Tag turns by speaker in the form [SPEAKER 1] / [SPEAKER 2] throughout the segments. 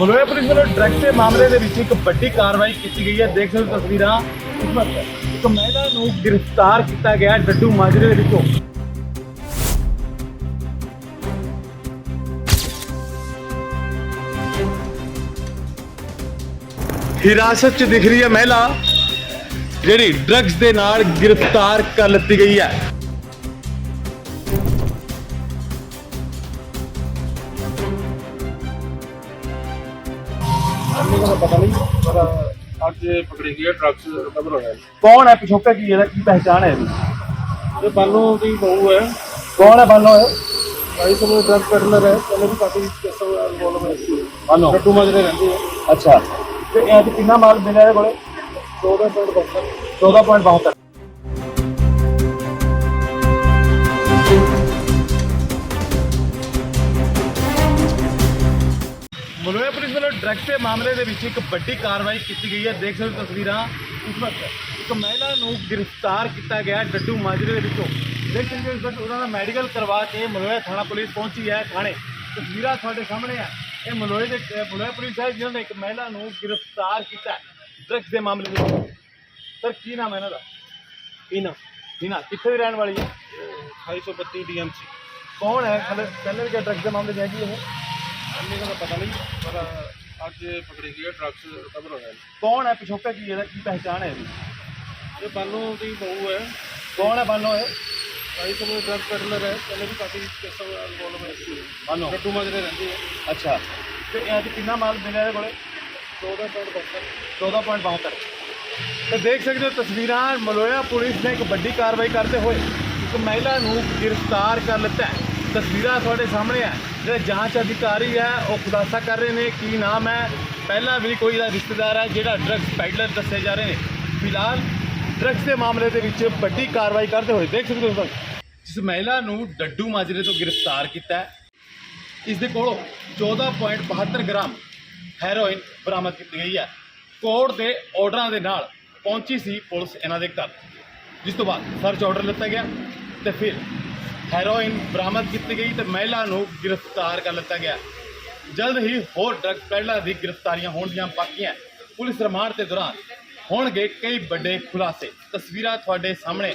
[SPEAKER 1] ਮਲੋਇਆ police ਵੱਲੋਂ drug ਦੇ ਮਾਮਲੇ ਦੇ ਵਿੱਚ ਇੱਕ ਵੱਡੀ ਕਾਰਵਾਈ ਕੀਤੀ ਗਈ ਹੈ। ਦੇਖ ਸਕਦੇ ਹੋ ਤਸਵੀਰਾਂ। ਇੱਕ ਮਹਿਲਾ ਨੂੰ ਗ੍ਰਿਫਤਾਰ ਕੀਤਾ ਗਿਆ ਡੱਡੂ ਮਾਜਰੇ ਦੇ ਵਿੱਚੋਂ। ਹਿਰਾਸਤ 'ਚ ਦਿਖ ਰਹੀ ਹੈ ਮਹਿਲਾ ਜਿਹੜੀ ਡਰੱਗਸ ਦੇ ਨਾਲ ਗ੍ਰਿਫਤਾਰ ਕਰ ਲਿੱਤੀ ਗਈ ਹੈ।
[SPEAKER 2] ਮੈਨੂੰ ਤਾਂ ਪਤਾ ਨਹੀਂ। ਪਰ ਅੱਜ ਪਕੜੀ ਗਈ ਹੈ ਡਰੱਗਸ ਰਿਕਵਰ ਹੋਇਆ
[SPEAKER 1] ਕੌਣ ਹੈ ਪਿਛੋਕਾ ਕੀ ਇਹਦਾ ਕੀ ਪਹਿਚਾਣ ਹੈ ਇਹਦੀ?
[SPEAKER 2] ਇਹ ਬਾਲੋਂ ਦੀ ਬਹੂ ਹੈ।
[SPEAKER 1] ਕੌਣ ਹੈ ਬਾਨੋ ਹੈ
[SPEAKER 2] ਭਾਈ ਤੋਂ ਡਰੱਗ ਪੈਡਲਰ ਹੈ ਪਹਿਲੇ ਵੀ ਕਾਫੀ ਕੇਸਾਂ ਦਾ ਇਨਵੋਲਵ ਹੈ
[SPEAKER 1] ਬਾਨੋ
[SPEAKER 2] ਗੱਟੂ ਮਾਜਰੇ ਰਹਿੰਦੀ ਹੈ
[SPEAKER 1] ਅੱਛਾ। ਤੇ ਇਹ ਕਿੰਨਾ ਮਾਲ ਮਿਲਿਆ ਇਹਦੇ ਕੋਲੇ?
[SPEAKER 2] 14.72
[SPEAKER 1] 14.72 ਪੁਲਿਸ ਵੱਲੋਂ ਡਰੱਗ ਦੇ ਮਾਮਲੇ ਦੇ ਵਿੱਚ ਇੱਕ ਵੱਡੀ ਕਾਰਵਾਈ ਕੀਤੀ ਗਈ ਹੈ। ਦੇਖ ਸਕਦੇ ਹੋ ਤਸਵੀਰਾਂ। ਇਸ ਵਕਤ ਇੱਕ ਮਹਿਲਾ ਨੂੰ ਗ੍ਰਿਫਤਾਰ ਕੀਤਾ ਗਿਆ ਡੱਡੂ ਮਾਜਰੇ ਦੇ ਵਿੱਚੋਂ। ਦੇਖ ਸਕਦੇ ਹੋ ਇਸ ਵਕਤ ਉਹਨਾਂ ਦਾ ਮੈਡੀਕਲ ਕਰਵਾ ਕੇ ਮਲੋਇਆ ਥਾਣਾ ਪੁਲਿਸ ਪਹੁੰਚੀ ਹੈ ਥਾਣੇ। ਤਸਵੀਰਾਂ ਤੁਹਾਡੇ ਸਾਹਮਣੇ ਆ। ਇਹ ਮਲੋਏ ਦੇ ਮਲੋਇਆ ਪੁਲਿਸ ਹੈ ਜਿਨ੍ਹਾਂ ਨੇ ਇੱਕ ਮਹਿਲਾ ਨੂੰ ਗ੍ਰਿਫਤਾਰ ਕੀਤਾ ਹੈ ਡਰੱਗ ਦੇ ਮਾਮਲੇ ਦੇ ਵਿੱਚ। ਸਰ ਕੀ ਨਾਮ ਹੈ ਇਹਨਾਂ ਦਾ?
[SPEAKER 2] ਪੀਨਾ
[SPEAKER 1] ਹੀਨਾ ਕਿੱਥੇ ਦੀ ਰਹਿਣ ਵਾਲੀ ਹੈ?
[SPEAKER 2] 232 ਡੀਐਮਸੀ।
[SPEAKER 1] ਕੌਣ ਹੈ? ਪਹਿਲੇ ਵੀ ਡਰੱਗ ਦੇ ਮਾਮਲੇ 'ਚ ਹੈਗੀ ਇਹ?
[SPEAKER 2] ਮੈਨੂੰ ਤਾਂ ਪਤਾ ਨਹੀਂ। ਪਰ ਅੱਜ ਪਕੜੀ ਹੈ ਡਰੱਗਸ ਰਿਕਵਰ ਹੋਇਆ
[SPEAKER 1] ਕੌਣ ਹੈ ਪਿਛੋਕਾ ਕੀ ਇਹਦਾ ਕੀ ਪਹਿਚਾਣ ਹੈ ਇਹਦੀ?
[SPEAKER 2] ਇਹ ਬਾਲੋਂ ਦੀ ਬਹੂ ਹੈ।
[SPEAKER 1] ਕੌਣ ਹੈ ਬਾਨੋ ਹੈ
[SPEAKER 2] ਭਾਈ ਤੋਂ ਡਰੱਗ ਪੈਡਲਰ ਹੈ। ਪਹਿਲੇ ਵੀ ਕਾਫੀ ਕੇਸਾਂ ਦਾ ਇਨਵੋਲਵ ਹੈ ਸੀ।
[SPEAKER 1] ਬਾਨੋ
[SPEAKER 2] ਗੱਟੂ ਮਾਜਰੇ ਰਹਿੰਦੀ ਹੈ
[SPEAKER 1] ਅੱਛਾ। ਤੇ ਇਹ 'ਚ ਕਿੰਨਾ ਮਾਲ ਮਿਲਿਆ ਇਹਦੇ ਕੋਲੇ?
[SPEAKER 2] 14.72
[SPEAKER 1] 14.72 ਤੇ ਦੇਖ ਸਕਦੇ ਹੋ ਤਸਵੀਰਾਂ ਮਲੋਇਆ ਪੁਲਿਸ ਨੇ ਇੱਕ ਵੱਡੀ ਕਾਰਵਾਈ ਕਰਦੇ ਹੋਏ ਇੱਕ ਮਹਿਲਾ ਨੂੰ ਗ੍ਰਿਫਤਾਰ ਕਰ ਲਿੱਤਾ ਹੈ। ਤਸਵੀਰਾਂ ਤੁਹਾਡੇ ਸਾਹਮਣੇ ਹੈ ਜਿਹੜੇ ਜਾਂਚ ਅਧਿਕਾਰੀ ਹੈ ਉਹ ਖੁਲਾਸਾ ਕਰ ਰਹੇ ਨੇ ਕੀ ਨਾਮ ਹੈ। ਪਹਿਲਾਂ ਵੀ ਕੋਈ ਦਾ ਰਿਸ਼ਤੇਦਾਰ ਹੈ, ਜਿਹੜਾ ਡਰੱਗਸ ਪੈਡਲਰ ਦੱਸੇ ਜਾ ਰਹੇ ਨੇ। ਫਿਲਹਾਲ ਡਰੱਗਸ ਦੇ ਮਾਮਲੇ ਦੇ ਵਿੱਚ ਵੱਡੀ ਕਾਰਵਾਈ ਕਰਦੇ ਹੋਏ ਦੇਖ ਸਕਦੇ ਹੋ ਤੁਸੀਂ। ਜਿਸ ਮਹਿਲਾ ਨੂੰ ਡੱਡੂ ਮਾਜਰੇ ਤੋਂ ਗ੍ਰਿਫਤਾਰ ਕੀਤਾ ਇਸ ਦੇ ਕੋਲੋਂ 14.72 ਗ੍ਰਾਮ ਹੈਰੋਇਨ ਬਰਾਮਦ ਕੀਤੀ ਗਈ ਹੈ। ਕੋਰਟ ਦੇ ਆਰਡਰਾਂ ਦੇ ਨਾਲ ਪਹੁੰਚੀ ਸੀ ਪੁਲਿਸ ਇਹਨਾਂ ਦੇ ਘਰ। ਜਿਸ ਤੋਂ ਬਾਅਦ ਸਰਚ ਆਰਡਰ ਲਿੱਤਾ ਗਿਆ ਤੇ ਫਿਰ ਹੈਰੋਇਨ ਬਰਾਮਦ ਕੀਤੀ ਗਈ ਤੇ ਮਹਿਲਾ ਨੂੰ ਗ੍ਰਿਫਤਾਰ ਕਰ ਲਿੱਤਾ ਗਿਆ। ਜਲਦ ਹੀ ਹੋਰ ਡਰੱਗ ਪੈਡਲਰ ਦੀ ਗ੍ਰਿਫਤਾਰੀਆਂ ਹੋਣਗੀਆਂ ਬਾਕੀਆਂ। ਪੁਲਿਸ ਰਿਮਾਂਡ ਦੇ ਦੌਰਾਨ ਹੋਣਗੇ ਕਈ ਵੱਡੇ ਖੁਲਾਸੇ। ਤਸਵੀਰਾਂ ਤੁਹਾਡੇ ਸਾਹਮਣੇ।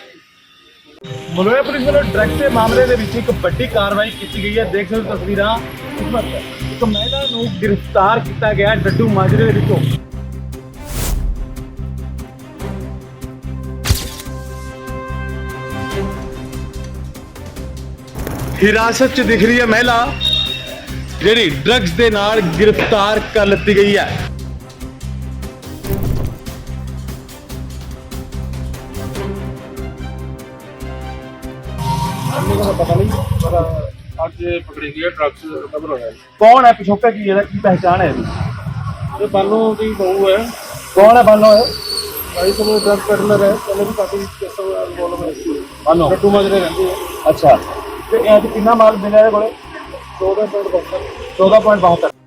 [SPEAKER 1] ਮਲੋਇਆ ਪੁਲਿਸ ਵੱਲੋਂ ਡਰੱਗ ਦੇ ਮਾਮਲੇ ਦੇ ਵਿੱਚ ਇੱਕ ਵੱਡੀ ਕਾਰਵਾਈ ਕੀਤੀ ਗਈ ਹੈ। ਦੇਖ ਸਕਦੇ ਤਸਵੀਰਾਂ। ਇੱਕ ਮਹਿਲਾ ਨੂੰ ਗ੍ਰਿਫਤਾਰ ਕੀਤਾ ਗਿਆ ਡੱਡੂ ਮਾਜਰੇ ਦੇ ਵਿੱਚੋਂ। ਹਿਰਾਸਤ 'ਚ ਦਿਖ ਰਹੀ ਹੈ ਮਹਿਲਾ ਜਿਹੜੀ ਡਰੱਗਸ ਦੇ ਨਾਲ ਗ੍ਰਿਫਤਾਰ ਕਰ ਲਿੱਤੀ ਗਈ ਹੈ।
[SPEAKER 2] ਮੈਨੂੰ ਤਾਂ ਪਤਾ ਨਹੀਂ ਪਰ ਅੱਜ ਪਕੜੀ ਗਈ ਹੈ ਡਰੱਗਸ ਰਿਕਵਰ ਹੋਇਆ
[SPEAKER 1] ਕੌਣ ਹੈ ਪਿਛੋਕਾ ਕੀ ਇਹਦਾ? ਕੀ ਪਹਿਚਾਣ ਹੈ ਇਹਦੀ?
[SPEAKER 2] ਇਹ ਬਾਲੋਂ ਦੀ ਬਹੂ ਹੈ।
[SPEAKER 1] ਕੌਣ ਹੈ ਬਾਨੋ ਹੈ
[SPEAKER 2] ਭਾਈ ਤੋਂ ਡਰੱਗ ਪੈਡਲਰ ਹੈ। ਪਹਿਲੇ ਵੀ ਕਾਫੀ ਕੇਸਾਂ ਦਾ ਇਨਵੋਲਵ ਹੈ ਸੀ।
[SPEAKER 1] ਬਾਨੋ
[SPEAKER 2] ਗੱਟੂ ਮਾਜਰੇ ਰਹਿੰਦੀ ਹੈ
[SPEAKER 1] ਅੱਛਾ। ਤੇ ਇਹ 'ਚ ਕਿੰਨਾ ਮਾਲ ਮਿਲਿਆ ਇਹਦੇ ਕੋਲੇ?
[SPEAKER 2] 14.72
[SPEAKER 1] 14.72